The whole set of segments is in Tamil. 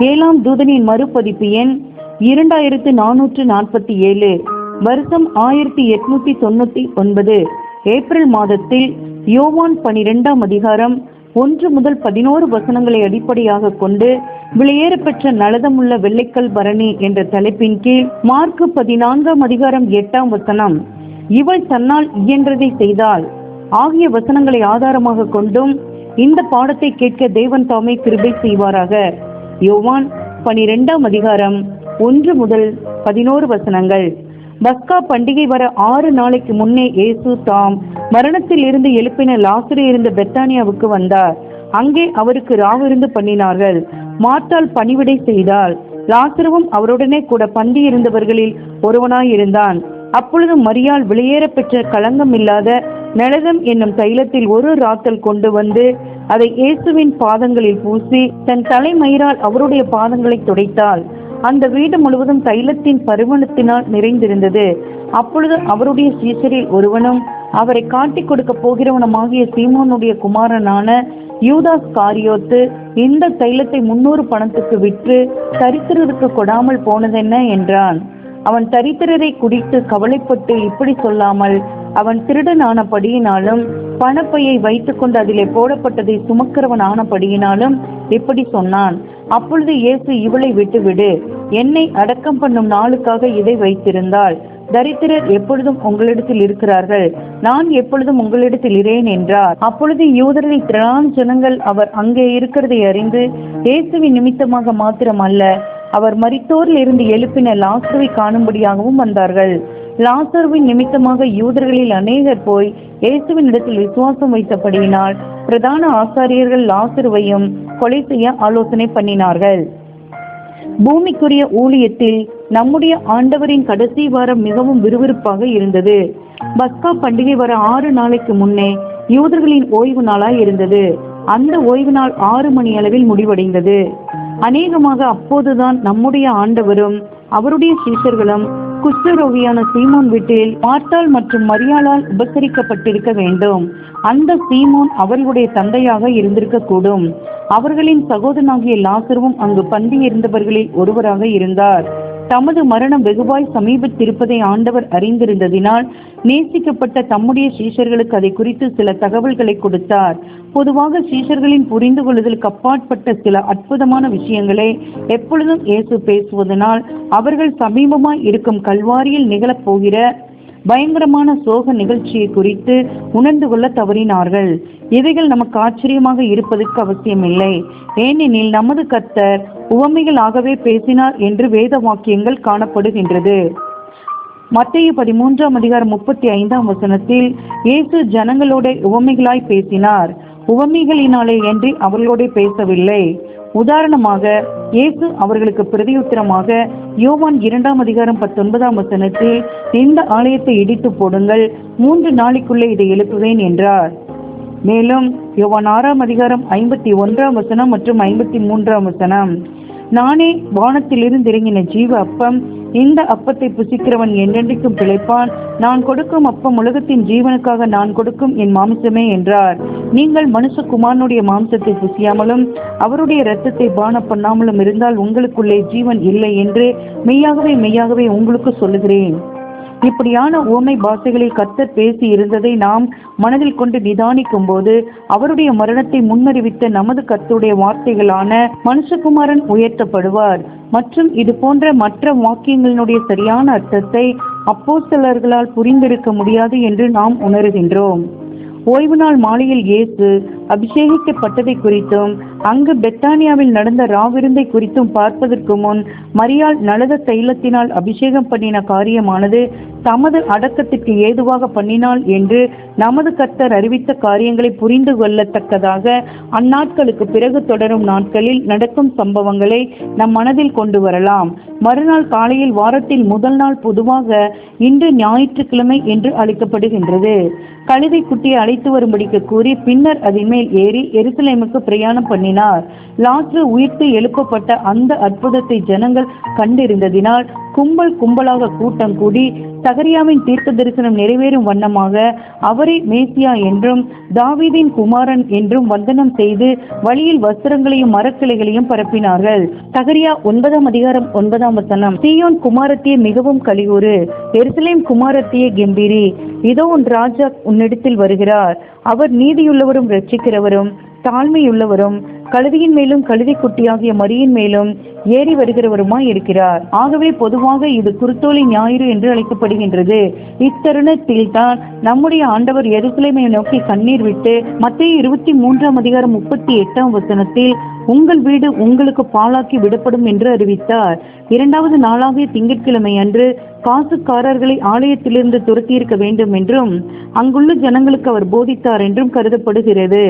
ஏழாம் தூதனின் மறுபதிப்பு எண் இரண்டாயிரத்து நானூற்று நாற்பத்தி ஏழு. வருஷம் ஆயிரத்தி எட்நூத்தி தொண்ணூத்தி ஒன்பது. ஏப்ரல் மாதத்தில் யோவான் பனிரெண்டாம் அதிகாரம் ஒன்று முதல் பதினோரு வசனங்களை அடிப்படையாக கொண்டு வெளியேறப்பெற்ற நலதமுள்ள வெள்ளைக்கல் பரணி என்ற தலைப்பின் கீழ் மார்க்கு பதினான்காம் அதிகாரம் எட்டாம் வசனம். இவள் தன்னால் இயன்றதை செய்தாள். ஆகிய வசனங்களை ஆதாரமாக கொண்டும் இந்த பாடத்தை கேட்க தேவன் தாமே கிருபை செய்வாராக. யோவான் பனிரெண்டாம் அதிகாரம் ஒன்று முதல் பதினோரு வசனங்கள். பஸ்கா பண்டிகை வர ஆறு நாளைக்கு முன்னே இயேசு தாம் மரணத்தில் இருந்து எழுப்பின லாசரு இருந்த பெத்தானியாவுக்கு வந்தார். அங்கே அவருக்கு ராவிருந்து பண்ணினார்கள். மார்த்தாள் பணிவிடை செய்தால் லாசருவும் அவருடனே கூட பந்தி இருந்தவர்களில் ஒருவனாயிருந்தான். அப்பொழுது மரியால் வெளியேற பெற்ற களங்கம் இல்லாத நலதம் என்னும் தைலத்தில் ஒரு ராத்தல் கொண்டு வந்து அதை இயேசுவின் பாதங்களில் பூசி தன் தலைமயிரால் அவருடைய பாதங்களை துடைத்தாள். அந்த வீடு முழுவதும் தைலத்தின் பருவனத்தினால் நிறைந்திருந்தது. அப்பொழுது அவருடைய சீசரில் ஒருவனும் அவரை காட்டிக் கொடுக்க போகிறவனுமாகிய சீமோனுடைய குமாரனான யூதாஸ் காரியோத்து இந்த தைலத்தை முன்னூறு பணத்துக்கு விற்று தரித்திரருக்கு கொடாமல் போனதென்ன? என்றான். அவன் தரித்திரரை குடித்து கவலைப்பட்டு இப்படி சொல்லாமல் அவன் திருடன் ஆனபடியினாலும் பணப்பையை வைத்துக்கொண்டு அதிலே போடப்பட்டதை சுமக்கிறவன் ஆனபடியினாலும் இப்படி சொன்னான். அப்பொழுது இயேசு இவளை விட்டுவிடு. என்னை அடக்கம் பண்ணும் நாளுக்காக இதை வைத்திருந்தாள் தரித்திரர் எப்பொழுதும் உங்களிடத்தில் இருக்கிறார்கள். நான் எப்பொழுதும் உங்களிடத்தில் இரேன் என்றார். அப்பொழுது யூதரில் திரளான ஜனங்கள் அவர் அங்கே இருக்கிறதை அறிந்து இயேசுவின் நிமித்தமாக மாத்திரம் அல்ல அவர் மரித்தோரில் இருந்து எழுப்பின லாசருவை காணும்படியாகவும் வந்தார்கள். லாசருவின் நிமித்தமாக யூதர்களில் அநேகர் போய் இயேசுவின் இடத்தில் விசுவாசம் வைத்தபடியினால் பிரதான ஆசாரியர்கள் லாசருவையும் கொலை செய்ய ஆலோசனை பண்ணினார்கள். பூமிக்குரிய ஊழியத்தில் நம்முடைய ஆண்டவரின் கடைசி வாரம் மிகவும் விறுவிறுப்பாக இருந்தது. பஸ்கா பண்டிகை வர ஆறு நாளைக்கு முன்னே யூதர்களின் ஓய்வு நாளாய் இருந்தது. அந்த ஓய்வு நாள் ஆறு மணி அளவில் முடிவடைந்தது. அநேகமாக அப்போதுதான் நம்முடைய ஆண்டவரும் அவருடைய சீசர்களும் குஷ்டரோகியான சீமோன் வீட்டில் மார்த்தாள் மற்றும் மரியாளால் உபசரிக்கப்பட்டிருக்க வேண்டும். அந்த சீமோன் அவர்களுடைய தந்தையாக இருந்திருக்க கூடும் அவர்களின் சகோதரனாகிய லாசருவும் அங்கு பந்தி இருந்தவர்களில் ஒருவராக இருந்தார். தமது மரணம் வெகுவாய் சமீபத்திருப்பதை ஆண்டவர் அறிந்திருந்ததினால் நேசிக்கப்பட்ட தம்முடைய சீஷர்களுக்கு அதை குறித்து சில தகவல்களை கொடுத்தார். பொதுவாக சீஷர்களின் புரிந்து கொள்ளுதலுக்கு அப்பாற்பட்ட சில அற்புதமான விஷயங்களை எப்பொழுதும் இயேசு பேசுவதனால் அவர்கள் சமீபமாய் இருக்கும் கல்வாரியில் நிகழப்போகிற பயங்கரமான சோக நிகழ்ச்சியை குறித்து உணர்ந்து கொள்ள தவறினார்கள். இவைகள் நமக்கு ஆச்சரியமாக இருப்பதற்கு அவசியமில்லை. ஏனெனில் நமது கர்த்தர் உவமைகளாகவே பேசினார் என்று வேத வாக்கியங்கள் காணப்படுகின்றது. மத்திய பதிமூன்றாம் அதிகாரம் முப்பத்தி ஐந்தாம் வசனத்தில் இயேசு ஜனங்களோட உவமைகளாய் பேசினார். உவமைகளினாலே என்று அவர்களோட பேசவில்லை. உதாரணமாக இயேசு அவர்களுக்கு பிரதியுத்தரமாக யோவான் இரண்டாம் அதிகாரம் பத்தொன்பதாம் வசனத்தில் இந்த ஆலயத்தை இடித்து போடுங்கள் மூன்று நாளைக்குள்ளே இதை எழுப்புவேன் என்றார். மேலும் யோவான் ஆறாம் அதிகாரம் ஐம்பத்தி ஒன்றாம் வசனம் மற்றும் ஐம்பத்தி மூன்றாம் வசனம் நானே வானத்திலிருந்து இறங்கின ஜீவ அப்பம் இந்த அப்பத்தை புசிக்கிறவன் என்றென்றைக்கும் பிழைப்பான். நான் கொடுக்கும் அப்பம் உலகத்தின் ஜீவனுக்காக நான் கொடுக்கும் என் மாம்சமே என்றார். நீங்கள் மனுஷகுமாரனுடைய மாம்சத்தை புசியாமலும் அவருடைய இரத்தத்தை பான பண்ணாமலும் இருந்தால் உங்களுக்குள்ளே ஜீவன் இல்லை என்று மெய்யாகவே மெய்யாகவே உங்களுக்கு சொல்லுகிறேன். இப்படியான உவமை பாஷைகளில் கத்தர் பேசி இருந்ததை நாம் மனதில் கொண்டு நிதானிக்கும் போது அவருடைய மரணத்தை முன்னறிவித்த நமது கத்துடைய வார்த்தைகளான மனுஷகுமாரன் உயர்த்தப்படுவார். மற்றும் இது போன்ற மற்ற வாக்கியங்களினுடைய சரியான அர்த்தத்தை அப்போஸ்தலர்களால் புரிந்திருக்க முடியாது என்று நாம் உணர்கின்றோம். ஓய்வு நாள் மாலையில் இயேசு அபிஷேகிக்கப்பட்டதை குறித்தும் அங்கு பெத்தானியாவில் நடந்த ராவிருந்தை குறித்தும் பார்ப்பதற்கு முன் மரியாள் நலத தைலத்தினால் அபிஷேகம் பண்ணின காரியமானது தமது அடக்கத்திற்கு ஏதுவாக பண்ணினாள் என்று நமது கர்த்தர் அறிவித்த காரியங்களை புரிந்து கொள்ளத்தக்கதாக அந்நாட்களுக்கு பிறகு தொடரும் நாட்களில் நடக்கும் சம்பவங்களை நம் மனதில் கொண்டு வரலாம். மறுநாள் காலையில் வாரத்தில் முதல் நாள் பொதுவாக இன்று ஞாயிற்றுக்கிழமை என்று அழைக்கப்படுகின்றது. கழுதை குட்டியை அழைத்து வரும்படிக்கு கூறி பின்னர் அதன் மேல் ஏறி எருசலேமுக்கு பிரயாணம் பண்ணினார். லாற்று உயிர்த்து எழுப்பப்பட்ட அந்த அற்புதத்தை ஜனங்கள் கண்டிருந்ததினால் கும்பல் கும்பலாக கூட்டம் கூடி சகரியாவின் தீர்க்க தரிசனம் நிறைவேறும் வண்ணமாக அவரை மேசியா என்றும் தாவீதின் குமாரன் என்றும் வந்தனம் செய்து வழியில் வஸ்திரங்களையும் மரக்கிளைகளையும் பரப்பினார்கள். சகரியா ஒன்பதாம் அதிகாரம் ஒன்பதாம் வசனம். சீயோன் குமாரத்தியே மிகவும் கலியூறு எருசலேம் குமாரத்தியே கெம்பீரி இதோ உன் ராஜா உன்னிடத்தில் வருகிறார். அவர் நீதியுள்ளவரும் ரட்சிக்கிறவரும் தாழ்மையுள்ளவரும் கழுதியின் மேலும் கழுதை குட்டியாகிய மரியின் மேலும் ஏறி வருகிறவருமாய் இருக்கிறார். ஆகவே பொதுவாக இது குருத்தோலி ஞாயிறு என்று அழைக்கப்படுகின்றது. இத்தருணத்தில் தான் நம்முடைய ஆண்டவர் எருசலேமை நோக்கி கண்ணீர் விட்டு மத்திய இருபத்தி மூன்றாம் அதிகாரம் முப்பத்தி எட்டாம் வசனத்தில் உங்கள் வீடு உங்களுக்கு பாழாக்கி விடப்படும் என்று அறிவித்தார். இரண்டாவது நாளாகிய திங்கட்கிழமை அன்று காசுக்காரர்களை ஆலயத்திலிருந்து துரத்தியிருக்க வேண்டும் என்றும் அங்குள்ள ஜனங்களுக்கு அவர் போதித்தார் என்றும் கருதப்படுகிறது.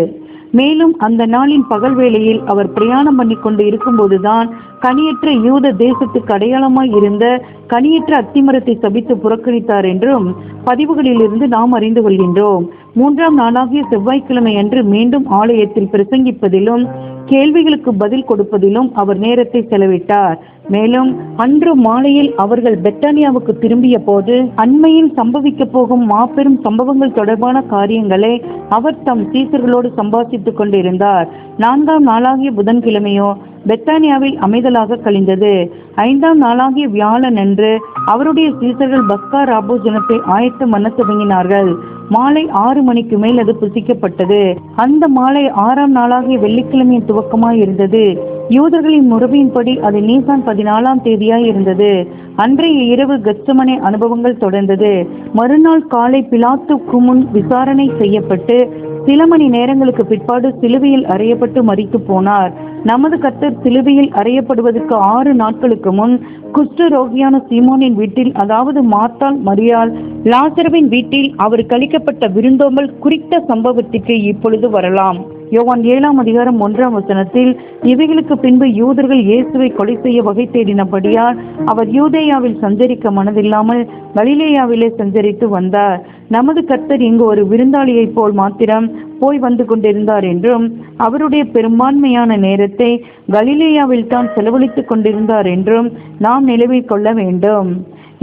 மேலும் அந்த நாளின் பகல் வேளையில் அவர் பிரயாணம் பண்ணி கொண்டு இருக்கும்போதுதான் கனியற்ற யூத தேசத்துக்கு அடையாளமாய் இருந்த கனியற்ற அத்திமரத்தை சபித்து புறக்கணித்தார் என்றும் பதிவுகளிலிருந்து நாம் அறிந்து கொள்கின்றோம். மூன்றாம் நாளாகிய செவ்வாய்க்கிழமை அன்று மீண்டும் ஆலயத்தில் பிரசங்கிப்பதிலும் கேள்விகளுக்கு பதில் கொடுப்பதிலும் அவர் நேரத்தை செலவிட்டார். மேலும் அன்று மாலையில் அவர்கள் பெட்டானியாவுக்கு திரும்பிய போது அண்மையில் சம்பவிக்க போகும் மாபெரும் சம்பவங்கள் தொடர்பான காரியங்களை அவர் தம் சீசர்களோடு சம்பாஷித்துக் கொண்டிருந்தார். நான்காம் நாளாகிய புதன்கிழமையோ பெத்தானியாவில் அமைதலாக கழிந்தது. ஐந்தாம் நாளாகிய வியாழன் அன்று அவருடைய சீசர்கள் பஸ்கா ராபு ஜனத்தை ஆயத்தம் பண்ண துவங்கினார்கள். மாலை ஆறு மணிக்கு மேல் அது புசிக்கப்பட்டது. அந்த மாலை ஆறாம் நாளாகிய வெள்ளிக்கிழமையின் துவக்கமாய் இருந்தது. யூதர்களின் முறையின்படி அது நீசான் பதினாலாம் தேதியாய் இருந்தது. அன்றைய இரவு கச்சமனை அனுபவங்கள் தொடர்ந்தது. மறுநாள் காலை பிலாத்துக்கு முன் விசாரணை செய்யப்பட்டு சில மணி நேரங்களுக்கு பிற்பாடு சிலுவையில் அறையப்பட்டு மறித்து போனார். நமது கர்த்தர் சிலுவையில் அறையப்படுவதற்கு ஆறு நாட்களுக்கு முன் குஷ்டரோகியான சீமோனின் வீட்டில் அதாவது மார்த்தாள் மரியாள் லாசரவின் வீட்டில் அவர் கழிக்கப்பட்ட விருந்தோம்பல் குறித்த சம்பவத்திற்கு இப்பொழுது வரலாம். யோவான் ஏழாம் அதிகாரம் ஒன்றாம் வசனத்தில் இவைகளுக்கு பின்பு யூதர்கள் இயேசுவை கொலை செய்ய வகை தேடினபடியால் அவர் யூதேயாவில் சஞ்சரிக்க மனதில்லாமல் கலிலேயாவிலே சஞ்சரித்து வந்தார். நமது கர்த்தர் இங்கு ஒரு விருந்தாளியைப் போல் மாத்திரம் போய் வந்து கொண்டிருந்தார் என்றும் அவருடைய பெரும்பான்மையான நேரத்தை கலிலேயாவில் தான் செலவழித்துக் கொண்டிருந்தார் என்றும் நாம் நிலவில் கொள்ள வேண்டும்.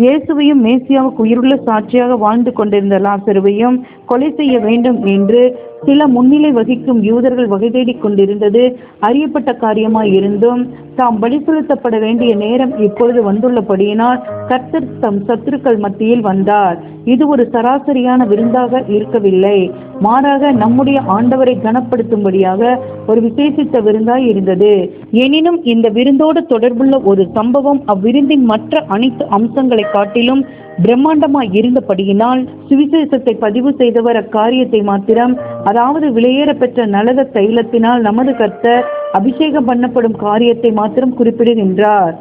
இயேசுவையும் மேசியாவுக்கு உயிருள்ள சாட்சியாக வாழ்ந்து கொண்டிருந்த லாசருவையும் கொலை செய்ய வேண்டும் என்று சில முன்னிலை வகிக்கும் யூதர்கள் வகை தேடிக் கொண்டிருந்தது அறியப்பட்ட காரியமாய் இருந்தும் தாம் பலி செலுத்தப்பட வேண்டிய நேரம் இப்பொழுது வந்துள்ளபடியினால் கர்த்தர் தம் சத்துருக்கள் மத்தியில் வந்தார். இது ஒரு சராசரியான விருந்தாக இருக்கவில்லை. மாறாக நம்முடைய ஆண்டவரை கனப்படுத்தும்படியாக ஒரு விசேஷித்த விருந்தாய் இருந்தது. எனினும் இந்த விருந்தோடு தொடர்புள்ள ஒரு சம்பவம் அவ்விருந்தின் மற்ற அனைத்து அம்சங்களை காட்டிலும் பிரம்மாண்டமாய் இருந்தபடியினால் சுவிசேஷத்தை பதிவு செய்தவர் அக்காரியத்தை மாத்திரம் அதாவது விலையேற பெற்ற நலக தைலத்தினால் நமது கர்த்தர் அபிஷேகம் பண்ணப்படும் காரியத்தை மாத்திரம் குறிப்பிடுகின்றார்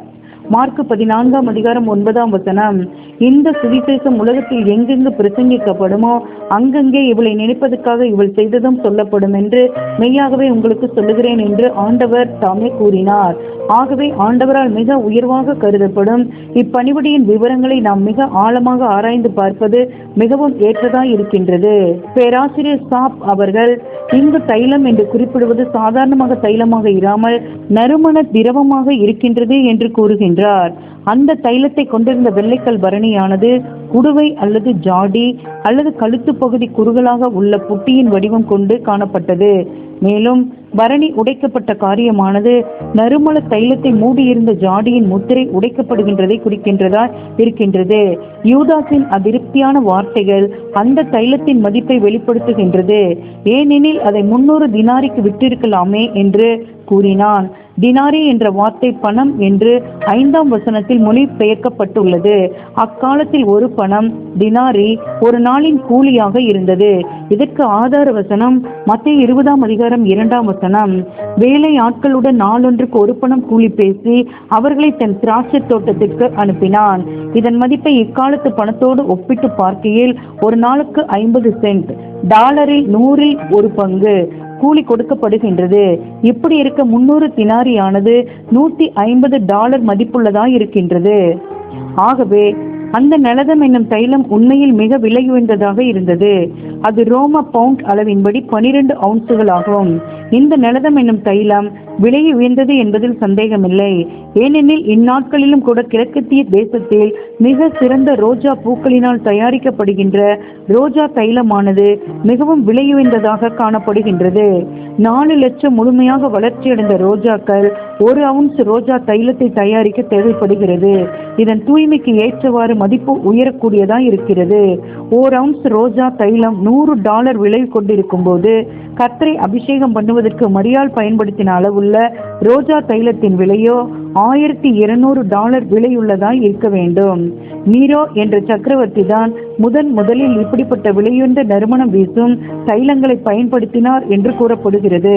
மார்க் பதினான்காம் அதிகாரம் ஒன்பதாம் வசனம் இந்த சுவிசேஷம் உலகத்தில் எங்கெங்கு பிரசங்கிக்கப்படுமோ அங்கங்கே இவளை நினைப்பதற்காக இவள் செய்ததும் சொல்லப்படும் என்று மெய்யாகவே உங்களுக்கு சொல்லுகிறேன் என்று ஆண்டவர் தாமே கூறினார். ஆகவே ஆண்டவரால் மிக உயர்வாக கருதப்படும். இப்பணிபடியின் விவரங்களை நாம் மிக ஆழமாக ஆராய்ந்து பார்ப்பது மிகவும் ஏற்றதாய் இருக்கின்றது. பேராசிரியர் சாப் அவர்கள் இங்கு தைலம் என்று குறிப்பிடுவது சாதாரணமாக தைலமாக இராமல் நறுமண திரவமாக இருக்கின்றது என்று கூறுகின்றார். அந்த தைலத்தை கொண்டிருந்த வெள்ளைக்கல் பரணியானது குடுவை அல்லது ஜாடி அல்லது கழுத்து பகுதி குறுகலாக உள்ள புட்டியின் வடிவம் கொண்டு காணப்பட்டது. மேலும் பரணி உடைக்கப்பட்ட காரியமானது நறுமண தைலத்தை மூடியிருந்த ஜாடியின் முத்திரை உடைக்கப்படுகின்றதை குறிக்கின்றதா இருக்கின்றது. யூதாஸின் அதிருப்தியான வார்த்தைகள் அந்த தைலத்தின் மதிப்பை வெளிப்படுத்துகின்றது. ஏனெனில் அதை முன்னூறு தினாரிக்கு விட்டிருக்கலாமே என்று கூறினான். தினாரி என்ற வார்த்தை பணம் என்று ஐந்தாம் வசனத்தில் மொழிபெயர்க்கப்பட்டுள்ளது. அக்காலத்தில் ஒரு பணம் தினாரி ஒரு நாளின் கூலியாக இருந்தது. இதற்கு ஆதார வசனம் மத்திய இருபதாம் அதிகாரம் இரண்டாம் வசனம். வேலை ஆட்களுடன் நாளொன்றுக்கு ஒரு பணம் கூலி பேசி அவர்களை தன் திராட்சை தோட்டத்திற்கு அனுப்பினான். இதன் மதிப்பை இக்காலத்து பணத்தோடு ஒப்பிட்டு பார்க்கையில் ஒரு நாளுக்கு ஐம்பது சென்ட் டாலரில் நூறில் ஒரு பங்கு. கூலி கொடுக்கப்படுகின்றது. இப்படி இருக்க முன்னூறு தினாரியானது நூத்தி ஐம்பது டாலர் மதிப்புள்ளதாய் இருக்கின்றது. ஆகவே அந்த நலதம் என்னும் தைலம் உண்மையில் மிக விலை உயர்ந்ததாக இருந்தது. அது ரோம பவுண்ட் அளவின்படி பனிரெண்டு அவுன்சுகள் ஆகும் இந்த நலதம் என்னும் தைலம் விலையை உயர்ந்தது என்பதில் சந்தேகமில்லை. ஏனெனில் இந்நாட்களிலும் கூட கிழக்கத்திய தேசத்தில் மிக சிறந்த ரோஜா பூக்களினால் தயாரிக்கப்படுகின்ற ரோஜா தைலமானது மிகவும் விலையுயர்ந்ததாக காணப்படுகின்றது. நாலு லட்சம் முழுமையாக வளர்ச்சியடைந்த ரோஜாக்கள் ஒரு அவுன்ஸ் ரோஜா தைலத்தை தயாரிக்க தேவைப்படுகிறது. இதன் தூய்மைக்கு ஏற்றவாறு மதிப்பு உயரக்கூடியதா இருக்கிறது. ஓர் அவுன்ஸ் ரோஜா தைலம் நூறு டாலர் விலை கொண்டிருக்கும் போது கத்தரை அபிஷேகம் பண்ணுவதற்கு மரியாள் பயன்படுத்தின அளவு உள்ள ரோஜா தைலத்தின் விலையோ ஆயிரத்தி இருநூறு டாலர் விலையுள்ளதாய் இருக்க வேண்டும். நீரோ என்ற சக்கரவர்த்தி தான் முதன் முதலில் இப்படிப்பட்ட விலையுயர்ந்த நறுமணம் வீசும் தைலங்களை பயன்படுத்தினார் என்று கூறப்படுகிறது.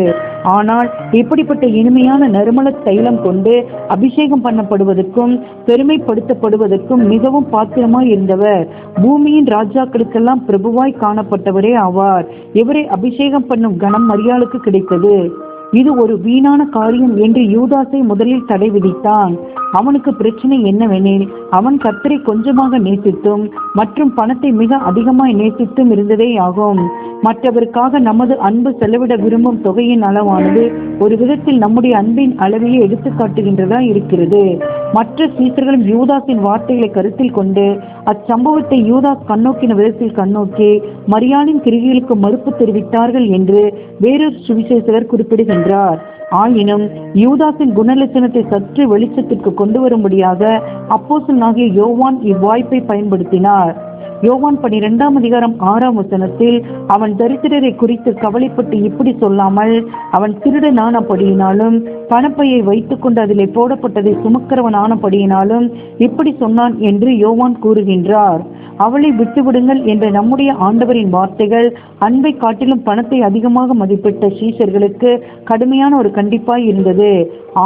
ஆனால் இப்படிப்பட்ட இனிமையான நறுமண தைலம் கொண்டு அபிஷேகம் பண்ணப்படுவதற்கும் பெருமைப்படுத்தப்படுவதற்கும் மிகவும் பாத்திரமாய் இருந்தவர். பூமியின் ராஜாக்களுக்கெல்லாம் பிரபுவாய் காணப்பட்டவரே ஆவார். இவரை அபிஷேகம் பண்ணும் கணம் மரியாளுக்கு கிடைத்தது. இது ஒரு வீணான காரியம் என்று யூதாசை முதலில் தடை விதித்தான். அவனுக்கு பிரச்சனை என்னவெனில் அவன் கத்தரை கொஞ்சமாக நேசித்தும் மற்றும் பணத்தை மிக அதிகமாய் நேசித்தும் இருந்ததே ஆகும். மற்றவருக்காக நமது அன்பு செலவிட விரும்பும் தொகையின் அளவானது ஒரு விதத்தில் நம்முடைய அன்பின் அளவையே எடுத்து காட்டுகின்றதா இருக்கிறது. மற்ற சீசர்களும் யூதாஸின் வார்த்தைகளை கருத்தில் கொண்டு அச்சம்பவத்தை யூதாஸ் கண்ணோக்கின விதத்தில் கண்ணோக்கி மரியாளின் கிரிகளுக்கு மறுப்பு தெரிவித்தார்கள் என்று வேறொரு சுவிசேஷகர் குறிப்பிடுகின்றார். ஆயினும் யூதாஸின் குணலட்சணத்தை சற்று வெளிச்சத்திற்கு கொண்டு வரும்படியாக அப்போசனாகிய யோவான் இவ்வாய்ப்பை பயன்படுத்தினார். யோவான் பனிரெண்டாம் அதிகாரம் ஆறாம் வசனத்தில் அவன் தரித்திரரை குறித்து கவலைப்பட்டு இப்படி சொல்லாமல் அவன் திருடனானபடியினாலும் பணப்பையை வைத்துக்கொண்டு அதிலே போடப்பட்டதை சுமக்கிறவனானபடியினாலும் இப்படி சொன்னான் என்று யோவான் கூறுகின்றார். அவளை விட்டுவிடுங்கள் என்ற நம்முடைய ஆண்டவரின் வார்த்தைகள் அன்பை காட்டிலும் பணத்தை அதிகமாக மதிப்பிட்ட சீஷர்களுக்கு கடுமையான ஒரு கண்டிப்பாய் இருந்தது.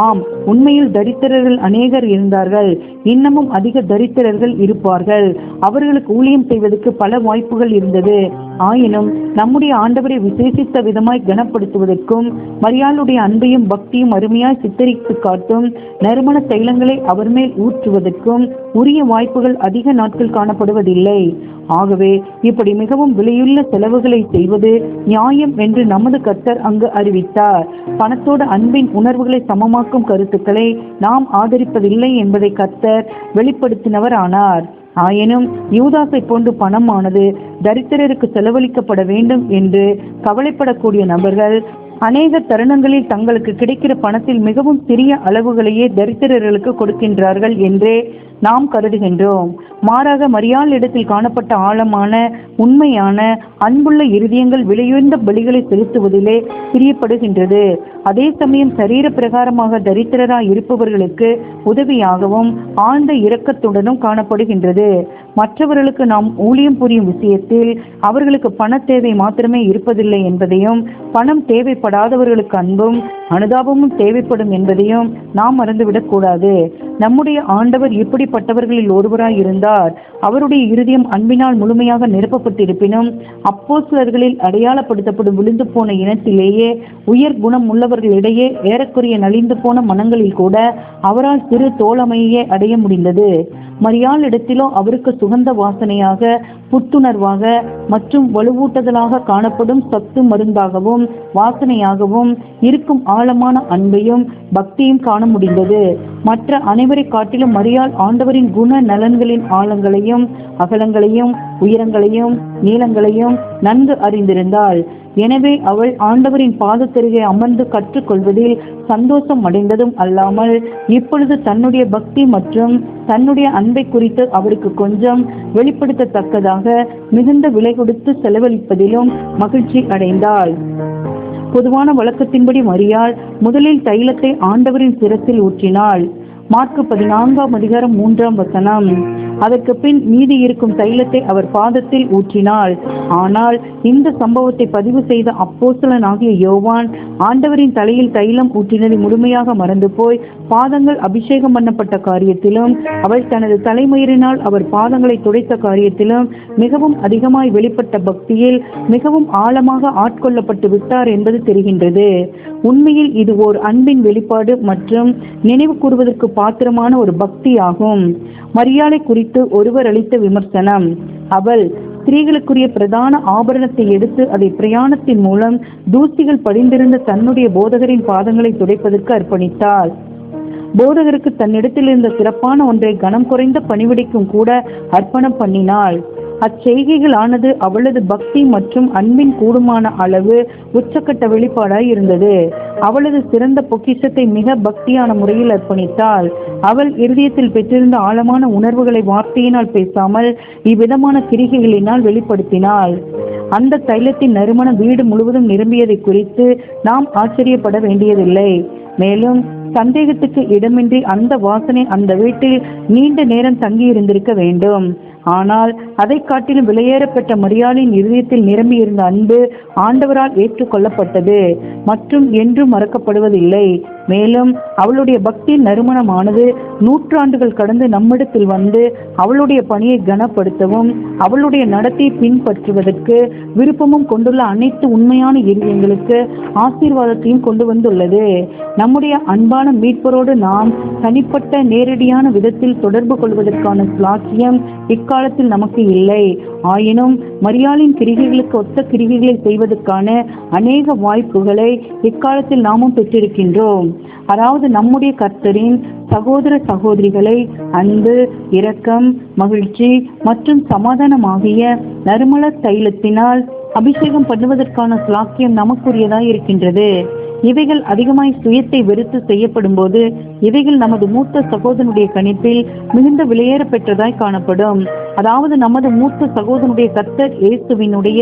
ஆம் உண்மையில் தரித்திரர்கள் அநேகர் இருந்தார்கள் இன்னமும் அதிக தரித்திரர்கள் இருப்பார்கள். அவர்களுக்கு ஊழியம் செய்வதற்கு பல வாய்ப்புகள் இருந்தது. ஆயினும் நம்முடைய ஆண்டவரை விசேஷித்த விதமாய் கனப்படுத்துவதற்கும் மரியாளுடைய அன்பையும் பக்தியும் அருமையாய் சித்தரித்து காட்டும் நறுமண தைலங்களை அவர் மேல் ஊற்றுவதற்கும் உரிய வாய்ப்புகள் அதிக நாட்கள் காணப்படுவதில்லை. ஆகவே இப்படி மிகவும் விலையுள்ள செலவுகளை செய்வது நியாயம் என்று நமது கர்த்தர் அங்கு அறிவித்தார். பணத்தோடு அன்பின் உணர்வுகளை சமமாக்கும் கருத்துக்களை நாம் ஆதரிப்பதில்லை என்பதை கர்த்தர் வெளிப்படுத்தினவர் ஆனார் ஆயினும் யூதாசை போன்று பணமானது தரித்திரருக்கு செலவழிக்கப்பட வேண்டும் என்று கவலைப்படக்கூடிய நபர்கள் அநேக தருணங்களில் தங்களுக்கு கிடைக்கிற பணத்தில் மிகவும் சிறிய அளவுகளையே தரித்திரர்களுக்கு கொடுக்கின்றார்கள் என்றே நாம் கருதுகின்றோம். மாறாக மரியாள் இடத்தில் காணப்பட்ட ஆழமான உண்மையான அன்புள்ள இருதயங்கள் விலையுயர்ந்த பலிகளை செலுத்துவதிலே பிரியப்படுகின்றது. அதே சமயம் சரீர பிரகாரமாக தரித்திரராய் இருப்பவர்களுக்கு உதவியாகவும் ஆழ்ந்த இரக்கத்துடனும் காணப்படுகின்றது. மற்றவர்களுக்கு நாம் ஊழியம் புரியும் விஷயத்தில் அவர்களுக்கு பண தேவை மாத்திரமே இருப்பதில்லை என்பதையும் பணம் தேவைப்படாதவர்களுக்கு அன்பும் அனுதாபமும் தேவைப்படும் என்பதையும் நாம் மறந்துவிடக் கூடாது. நம்முடைய ஆண்டவர் எப்படிப்பட்டவர்களில் ஒருவராய் இருந்தார்? அவருடைய இருதயம் அன்பினால் முழுமையாக நிரப்பப்பட்டிருப்பினும் அப்போஸ்தலர்களில் அடையாளப்படுத்தப்படும் விழுந்து போன இனத்திலேயே உயர் குணம் உள்ளவர்களிடையே ஏறக்குறைய நலிந்து போன மனங்களில் கூட அவரால் சிறு தோழமையே அடைய முடிந்தது. மரியாள் இடத்திலோ அவருக்கு சுகந்த வாசனையாக புத்துணர்வாக மற்றும் வலுவூட்டுதலாக காணப்படும் சத்து மருந்தாகவும் வாசனையாகவும் இருக்கும் ஆழமான அன்பையும் பக்தியும் காண முடிந்தது. மற்ற அனைவரை காட்டிலும் மரியாள் ஆண்டவரின் குண நலன்களின் ஆழங்களையும் அகலங்களையும் உயரங்களையும் நீளங்களையும் நன்கு அறிந்திருந்தாள். எனவே அவள் ஆண்டவரின் பாதத்தருகே அமர்ந்து கற்றுக்கொள்வதில் சந்தோஷம் அடைந்ததும் அல்லாமல் இப்பொழுது தன்னுடைய பக்தி மற்றும் தன்னுடைய அன்பை குறித்து அவருக்கு கொஞ்சம் வெளிப்படுத்தத்தக்கதாக மிகுந்த விலை கொடுத்து செலவழிப்பதிலும் மகிழ்ச்சி அடைந்தாள். பொதுவான வழக்கத்தின்படி மரியாள் முதலில் தைலத்தை ஆண்டவரின் சிரத்தில் ஊற்றினாள். மார்க்கு பதினான்காம் அதிகாரம் மூன்றாம் வசனம். அதற்கு பின் மீதி இருக்கும் தைலத்தை அவர் பாதத்தில் ஊற்றினாள். ஆனால் இந்த சம்பவத்தை பதிவு செய்த அப்போஸ்தலனாகிய யோவான் ஆண்டவரின் தலையில் தைலம் ஊற்றினதை முழுமையாக மறந்து போய் பாதங்கள் அபிஷேகம் பண்ணப்பட்ட காரியத்திலும் அவள் தனது தலைமயிரினால் அவர் பாதங்களை துடைத்த காரியத்திலும் மிகவும் அதிகமாய் வெளிப்பட்ட பக்தியில் மிகவும் ஆழமாக ஆட்கொள்ளப்பட்டு விட்டார் என்பது தெரிகின்றது. உண்மையில் இது ஓர் அன்பின் வெளிப்பாடு மற்றும் நினைவு கூறுவதற்கு பாத்திரமான ஒரு பக்தி ஆகும் மரியாதை குறித்து ஒருவர் அளித்த விமர்சனம். அவள் ஸ்திரீகளுக்குரிய பிரதான ஆபரணத்தை எடுத்து அதை பிரயாணத்தின் மூலம் தூசிகள் படிந்திருந்த தன்னுடைய போதகரின் பாதங்களை துடைப்பதற்கு அர்ப்பணித்தாள். போதகருக்கு தன்னிடத்தில் இருந்த சிறப்பான ஒன்றை கனம் குறைந்த பணிவிடைக்கும் கூட அர்ப்பணம் பண்ணினாள். அச்செய்கைகளானது அவளது பக்தி மற்றும் அன்பின் கூடுமான அளவு உச்சக்கட்ட வெளிப்பாடாய் இருந்தது. அவளது சிறந்த பொக்கிஷத்தை மிக பக்தியான முறையில் அர்ப்பணித்தாள். அவள் இருதயத்தில் பெற்றிருந்த ஆழமான உணர்வுகளை வார்த்தையினால் பேசாமல் இவ்விதமான கிரிகைகளினால் வெளிப்படுத்தினாள். அந்த தைலத்தின் நறுமணம் வீடு முழுவதும் நிரம்பியதை குறித்து நாம் ஆச்சரியப்பட வேண்டியதில்லை. மேலும் சந்தேகத்துக்கு இடமின்றி அந்த வாசனை அந்த வீட்டில் நீண்ட நேரம் தங்கி இருந்திருக்க வேண்டும். ஆனால் அதை காட்டிலும் விலையேறப்பட்ட மரியாளின் இருதயத்தில் நிரம்பியிருந்த அன்பு ஆண்டவரால் ஏற்றுக்கொள்ளப்பட்டது மற்றும் என்றும் மறக்கப்படுவதில்லை. மேலும் அவளுடைய பக்தியின் நறுமணமானது நூற்றாண்டுகள் கடந்து நம்மிடத்தில் வந்து அவளுடைய பணியை கனப்படுத்தவும் அவளுடைய நடத்தை பின்பற்றுவதற்கு விருப்பமும் கொண்டுள்ள அனைத்து உண்மையான இருதயங்களுக்கு ஆசீர்வாதத்தையும் கொண்டு வந்துள்ளது. நம்முடைய அன்பான மீட்பரோடு நாம் தனிப்பட்ட நேரடியான விதத்தில் தொடர்பு கொள்வதற்கான சாட்சியம் இக்காலத்தில் நமக்கு இல்லை. ஆயினும் மரியாளின் கிரிகைகளுக்கு ஒத்த கிரிகைகளை செய்வதற்கான அநேக வாய்ப்புகளை இக்காலத்தில் நாமும் பெற்றிருக்கின்றோம். அதாவது நம்முடைய கர்த்தரின் சகோதர சகோதரிகளை அன்பு இரக்கம் மகிழ்ச்சி மற்றும் சமாதானம் ஆகிய நறுமண தைலத்தினால் அபிஷேகம் பண்ணுவதற்கான சுலாக்கியம் நமக்குரியதாய் இருக்கின்றது. இவைகள் அதிகமாய் சுயத்தை வெறுத்து செய்யப்படும் போது இவைகள் நமது மூத்த சகோதரனுடைய கணிப்பில் மிகுந்த விலையேற பெற்றதாய் காணப்படும். அதாவது நமது மூத்த சகோதரனுடைய கர்த்தர் இயேசுவினுடைய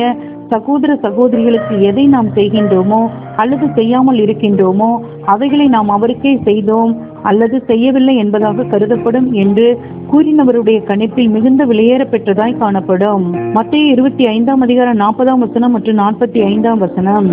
சகோதர சகோதரிகளுக்கு எதை நாம் செய்கின்றோமோ அல்லது செய்யாமல் இருக்கின்றோமோ அவைகளை நாம் அவருக்கே செய்தோம் அல்லது செய்யவில்லை என்பதாக கருதப்படும் என்று கூறினவருடைய கணிப்பில் மிகுந்த விலையேற பெற்றதாய் காணப்படும். மத்திய இருபத்தி ஐந்தாம் அதிகாரம் நாற்பதாம் வசனம் மற்றும் நாற்பத்தி ஐந்தாம் வசனம்.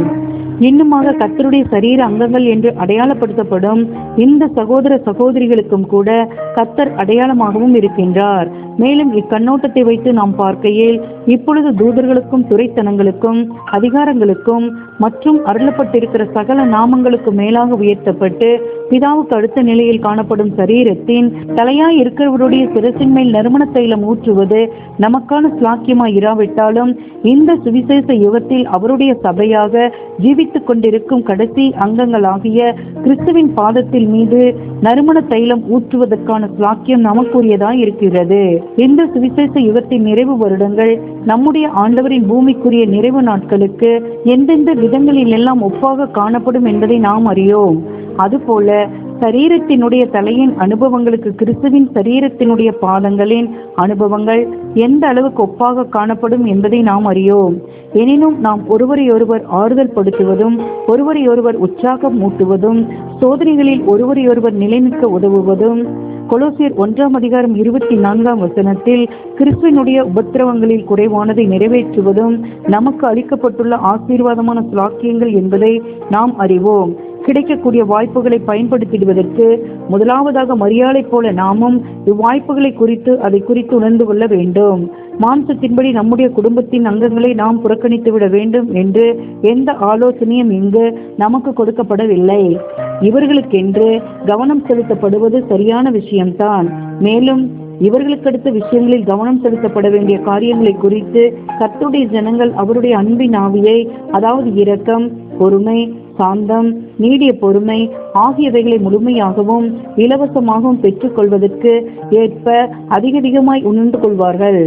இன்னுமாக கத்தருடைய சரீர அங்கங்கள் என்று அடையாளப்படுத்தப்படும் இந்த சகோதர சகோதரிகளுக்கும் கூட கத்தர் அடையாளமாகவும் இருக்கின்றார். மேலும் இக்கண்ணோட்டத்தை வைத்து நாம் பார்க்கையில் இப்பொழுது தூதர்களுக்கும் துறைத்தனங்களுக்கும் அதிகாரங்களுக்கும் மற்றும் அருளப்பட்டிருக்கிற சகல நாமங்களுக்கு மேலாக உயர்த்தப்பட்டு பிதாவுக்கு அடுத்த நிலையில் காணப்படும் சரீரத்தின் தலையாய் இருக்கிறவருடைய சிரசின் மேல் நறுமண தைலம் ஊற்றுவது நமக்கான ஸ்லாக்கியமாய் இராவிட்டாலும் இந்த சுவிசேஷ யுகத்தில் அவருடைய சபையாக ஜீவித்துக் கொண்டிருக்கும் கடைசி அங்கங்களாகிய கிறிஸ்துவின் பாதத்தில் மீது நறுமண தைலம் ஊற்றுவதற்கான ஸ்லாக்கியம் நமக்குரியதாய் இருக்கிறது. இந்த சுவிசேஷ யுகத்தின் நிறைவு வருடங்கள் நம்முடைய ஆண்டவரின் பூமிக்குரிய நிறைவு நாட்களுக்கு எந்தெந்த விதங்களில் எல்லாம் ஒப்பாக காணப்படும் என்பதை நாம் அறியோம். அதுபோல சரீரத்தினுடைய தலையின் அனுபவங்களுக்கு கிறிஸ்துவின் சரீரத்தினுடைய பாதங்களின் அனுபவங்கள் எந்த அளவுக்கு ஒப்பாக காணப்படும் என்பதை நாம் அறியோம். எனினும் நாம் ஒருவரையொருவர் ஆறுதல் படுத்துவதும் ஒருவரையொருவர் உற்சாகம் மூட்டுவதும் சோதனைகளில் ஒருவரையொருவர் நிலைநிற்க உதவுவதும் கொலோசியர் ஒன்றாம் அதிகாரம் இருபத்தி நான்காம் வசனத்தில் கிறிஸ்துவனுடைய உபத்திரவங்களில் குறைவானதை நிறைவேற்றுவதும் நமக்கு அளிக்கப்பட்டுள்ள ஆசீர்வாதமான சுலாக்கியங்கள் என்பதை நாம் அறிவோம். கிடைக்கக்கூடிய வாய்ப்புகளை பயன்படுத்திடுவதற்கு முதலாவதாக மரியாதை போல நாமும் இவ்வாய்ப்புகளை குறித்து அதை குறித்து உணர்ந்து கொள்ள வேண்டும். மாம்சத்தின்படி நம்முடைய குடும்பத்தின் அங்கங்களை நாம் புறக்கணித்து விட வேண்டும் என்று எந்த ஆலோசனையும் இங்கு நமக்கு கொடுக்கப்படவில்லை. இவர்களுக்கென்று கவனம் செலுத்தப்படுவது சரியான விஷயம்தான். மேலும் இவர்களுக்கடுத்த விஷயங்களில் கவனம் செலுத்தப்பட வேண்டிய காரியங்களை குறித்து கத்துடைய ஜனங்கள் அவருடைய அன்பின் ஆவியை அதாவது இரக்கம் பொறுமை சாந்தம் நீடிய பொறுமை ஆகியவைகளை முழுமையாகவும் இலவசமாகவும் பெற்றுக்கொள்வதற்கு ஏற்ப அதிக அதிகமாய் உணர்ந்து கொள்வார்கள்.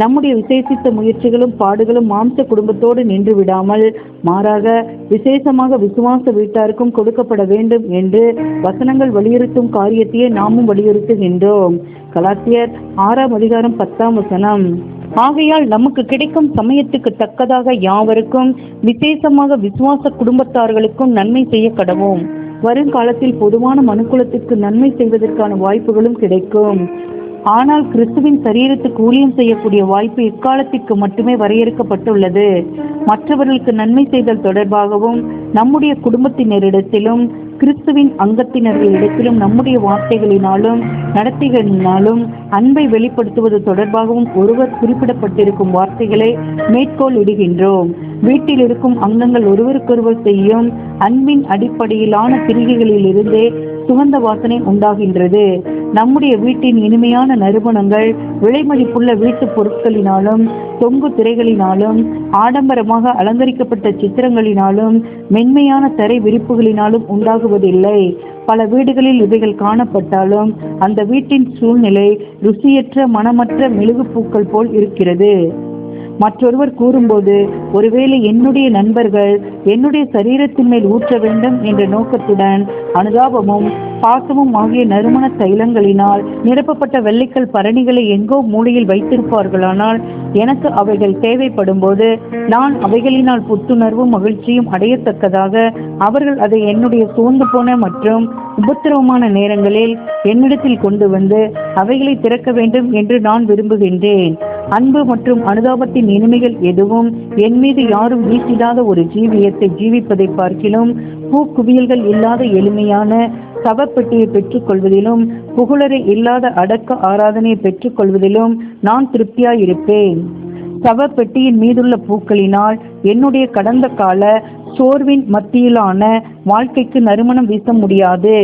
நம்முடைய விசேஷித்த முயற்சிகளும் பாடுகளும் மாம்ச குடும்பத்தோடு நின்று விடாமல் மாறாக விசேஷமாக விசுவாச வீட்டாருக்கும் கொடுக்கப்பட வேண்டும் என்று வசனங்கள் வலியுறுத்தும் காரியத்தையே நாமும் வலியுறுத்துகின்றோம். கலாத்தியர் ஆறாம் அதிகாரம் பத்தாம் வசனம். ஆகையால் நமக்கு கிடைக்கும் சமயத்துக்கு தக்கதாக யாவருக்கும் விசேஷமாக விசுவாச குடும்பத்தார்களுக்கும் நன்மை செய்ய கடவோம். வருங்காலத்தில் பொதுவான மனுக்குலத்திற்கு நன்மை செய்வதற்கான வாய்ப்புகளும் கிடைக்கும். ஆனால் கிறிஸ்துவின் சரீரத்துக்கு ஊழியம் செய்யக்கூடிய வாய்ப்பு இக்காலத்திற்கு மட்டுமே வரையறுக்கப்பட்டுள்ளது. மற்றவர்களுக்கு நன்மை செய்தல் தொடர்பாகவும் நம்முடைய குடும்பத்தினரிடத்திலும் கிறிஸ்துவின் அங்கத்தினர்களிடத்திலும் நம்முடைய வார்த்தைகளினாலும் நடத்தைகளினாலும் அன்பை வெளிப்படுத்துவது தொடர்பாகவும் ஒருவர் குறிப்பிடப்பட்டிருக்கும் வார்த்தைகளை மேற்கோள் இடுகின்றோம். வீட்டில் இருக்கும் அங்கங்கள் ஒருவருக்கொருவர் செய்யும் அன்பின் அடிப்படையிலான பிரிகைகளிலிருந்தே சுகந்த வாசனை உண்டாகின்றது. நம்முடைய வீட்டின் இனிமையான நறுமணங்கள் விலைமதிப்புள்ள வீட்டு பொருட்களினாலும் தொங்கு திரைகளினாலும் ஆடம்பரமாக அலங்கரிக்கப்பட்ட சித்திரங்களினாலும் மென்மையான தரை விரிப்புகளினாலும் உண்டாகுவதில்லை. பல வீடுகளில் இவைகள் காணப்பட்டாலும் அந்த வீட்டின் சூழ்நிலை ருசியற்ற மனமற்ற மெழுகு பூக்கள் போல் இருக்கிறது. மற்றொருவர் கூறும்போது ஒருவேளை என்னுடைய நண்பர்கள் என்னுடைய சரீரத்தின் மேல் ஊற்ற வேண்டும் என்ற நோக்கத்துடன் அனுதாபமும் பாசமும் ஆகிய நறுமண தைலங்களினால் நிரப்பப்பட்ட வெள்ளைக்கல் பரணிகளை எங்கோ மூலையில் வைத்திருப்பார்களானால் எனக்கு அவைகள் தேவைப்படும் போது நான் அவைகளினால் புத்துணர்வும் மகிழ்ச்சியும் அடையத்தக்கதாக அவர்கள் அதை என்னுடைய சோர்ந்து போன மற்றும் உபத்திரவமான நேரங்களில் என்னிடத்தில் கொண்டு வந்து அவைகளை திறக்க வேண்டும் என்று நான் விரும்புகின்றேன். அன்பு மற்றும் அனுதாபத்தின் இனிமைகள் எதுவும் என் மீது யாரும் வீசிடாத ஒரு ஜீவியத்தை ஜீவிப்பதை பார்க்கிலும் பூ குவியல்கள் இல்லாத எளிமையான சவப்பெட்டியை பெற்றுக்கொள்வதிலும் புகழரை இல்லாத அடக்க ஆராதனையை பெற்றுக்கொள்வதிலும் நான் திருப்தியாயிருப்பேன். சவப்பெட்டியின் மீதுள்ள பூக்களினால் என்னுடைய கடந்த கால சோர்வின் மத்தியிலான வாழ்க்கைக்கு நறுமணம் வீச முடியாது.